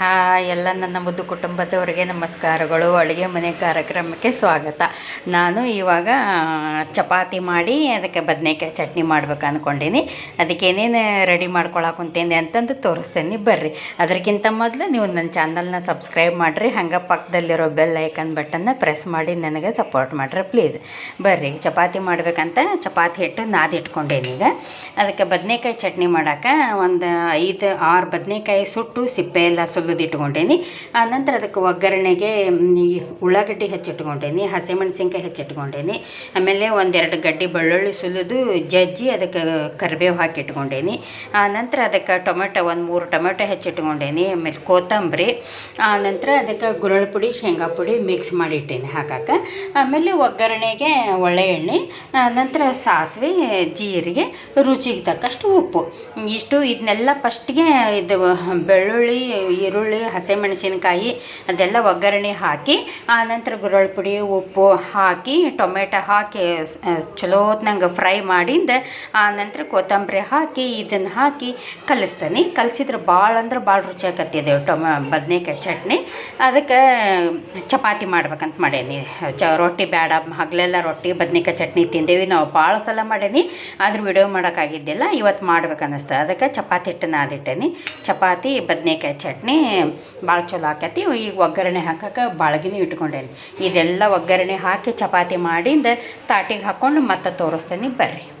Hi ಎಲ್ಲ ನನ್ನ ಮುದ್ದು ಕುಟುಂಬದವರಿಗೆ ನಮಸ್ಕಾರಗಳು. ಅಡುಗೆ ಮನೆ ಕಾರ್ಯಕ್ರಮಕ್ಕೆ ಸ್ವಾಗತ. ನಾನು ಇವಾಗ ಚಪಾತಿ ಮಾಡಿ ಅದಕ್ಕೆ ಬದನೆಕಾಯಿ ಚಟ್ನಿ ಮಾಡ್ಬೇಕು ಅಂದ್ಕೊಂಡೀನಿ ಅದಕ್ಕೆ ಏನೇನು ರೆಡಿ ಕುಂತೀನಿ ಅಂತಂದು ತೋರಿಸ್ತೇನೆ ಬರ್ರಿ. ಅದಕ್ಕಿಂತ ಮೊದಲು ನೀವು ನನ್ನ ಚಾನಲ್ನ ಸಬ್ಸ್ಕ್ರೈಬ್ ಮಾಡಿರಿ. ಹಂಗೆ ಪಕ್ಕದಲ್ಲಿರೋ ಬೆಲ್ ಐಕನ್ ಬಟನ್ನ ಪ್ರೆಸ್ ಮಾಡಿ ನನಗೆ ಸಪೋರ್ಟ್ ಮಾಡಿರಿ ಪ್ಲೀಸ್. ಬರ್ರಿ, ಚಪಾತಿ ಮಾಡ್ಬೇಕಂತ ಚಪಾತಿ ಹಿಟ್ಟು ನಾದಿಟ್ಕೊಂಡೇನಿ ಈಗ. ಅದಕ್ಕೆ ಬದನೇಕಾಯಿ ಚಟ್ನಿ ಮಾಡೋಕೆ ಒಂದು ಐದು, ಆರು ಬದನೇಕಾಯಿ ಸುಟ್ಟು ಸಿಪ್ಪೆ ಎಲ್ಲ ಸುಲಿದು ಇಟ್ಕೊಂಡೇನಿ ಆನಂತರ ಅದಕ್ಕೆ ಒಗ್ಗರಣೆಗೆ ಉಳ್ಳಾಗಡ್ಡಿ ಹೆಚ್ಚಿಟ್ಕೊಂಡೇನಿ ಹಸಿಮೆಣ್ಸಿನ್ಕಾಯಿ ಹೆಚ್ಚಿಟ್ಕೊಂಡೇನಿ ಆಮೇಲೆ ಒಂದೆರಡು ಗಡ್ಡೆ ಬೆಳ್ಳುಳ್ಳಿ ಸುಲಿದು ಜಜ್ಜಿ ಅದಕ್ಕೆ ಕರಿಬೇವು ಹಾಕಿ ಇಟ್ಕೊಂಡೇನಿ ಆನಂತರ ಅದಕ್ಕೆ ಟೊಮೆಟೊ, ಒಂದು ಮೂರು ಟೊಮೆಟೊ ಹೆಚ್ಚಿಟ್ಕೊಂಡೇನಿ ಆಮೇಲೆ ಕೊತ್ತಂಬರಿ ಆನಂತರ ಅದಕ್ಕೆ ಗುರಳ್ ಪುಡಿ, ಶೇಂಗಾ ಪುಡಿ ಮಿಕ್ಸ್ ಮಾಡಿ ಇಟ್ಟೇನಿ ಹಾಕಕ್ಕೆ ಆಮೇಲೆ ಒಗ್ಗರಣೆಗೆ ಒಳ್ಳೆ ಎಣ್ಣೆ ನಂತರ ಸಾಸಿವೆ, ಜೀರಿಗೆ, ರುಚಿಗೆ ತಕ್ಕಷ್ಟು ಉಪ್ಪು. ಇಷ್ಟು, ಇದನ್ನೆಲ್ಲ ಫಸ್ಟಿಗೆ ಇದು, ಬೆಳ್ಳುಳ್ಳಿ, ಈರುಳ್ಳಿ ಹಸಿಮೆಣಸಿನ್ಕಾಯಿ, ಅದೆಲ್ಲ ಒಗ್ಗರಣೆ ಹಾಕಿ ಆನಂತರ ಗುರಳ್ ಪುಡಿ, ಉಪ್ಪು ಹಾಕಿ, ಟೊಮೆಟೊ ಹಾಕಿ ಚಲೋ ಫ್ರೈ ಮಾಡಿಂದ ಆನಂತರ ಕೊತ್ತಂಬರಿ ಹಾಕಿ, ಇದನ್ನು ಹಾಕಿ ಕಲಿಸ್ತೀನಿ. ಕಲಿಸಿದ್ರೆ ಭಾಳ ಅಂದ್ರೆ ಭಾಳ ರುಚಿ ಆಕತ್ತಿದೆ ಟೊಮ ಬದನೇಕಾಯಿ ಚಟ್ನಿ. ಅದಕ್ಕೆ ಚಪಾತಿ ಮಾಡ್ಬೇಕಂತ ಮಾಡೇನಿ. ಚ, ರೊಟ್ಟಿ ಬೇಡ ಹಗಲೆಲ್ಲ ರೊಟ್ಟಿ, ಬದ್ನಿಕಾಯಿ ಚಟ್ನಿ ತಿಂದೇವಿ. ನಾವು ಭಾಳ ಸಲ ಮಾಡೇನಿ. ಆದ್ರೆ ವಿಡಿಯೋ ಮಾಡೋಕ್ಕಾಗಿದ್ದಿಲ್ಲ ಇವತ್ತು ಮಾಡ್ಬೇಕು ಅನ್ನಿಸ್ತು ಅದಕ್ಕೆ ಚಪಾತಿ ಹಿಟ್ಟು ನಾದಿಟ್ಟೇನಿ ಚಪಾತಿ, ಬದ್ನೇಕಾಯಿ ಚಟ್ನಿ ಭಾಳ ಚಲೋ ಆಕೈತಿ. ಈಗ ಒಗ್ಗರಣೆ ಹಾಕಕ್ಕೆ ಬಾಳ್ಗಿನೂ ಇಟ್ಕೊಂಡೇನಿ. ಇದೆಲ್ಲ ಒಗ್ಗರಣೆ ಹಾಕಿ ಚಪಾತಿ ಮಾಡಿಂದ ತಾಟಿಗೆ ಹಾಕ್ಕೊಂಡು ಮತ್ತೆ ತೋರಿಸ್ತೇನೆ ಬರ್ರಿ.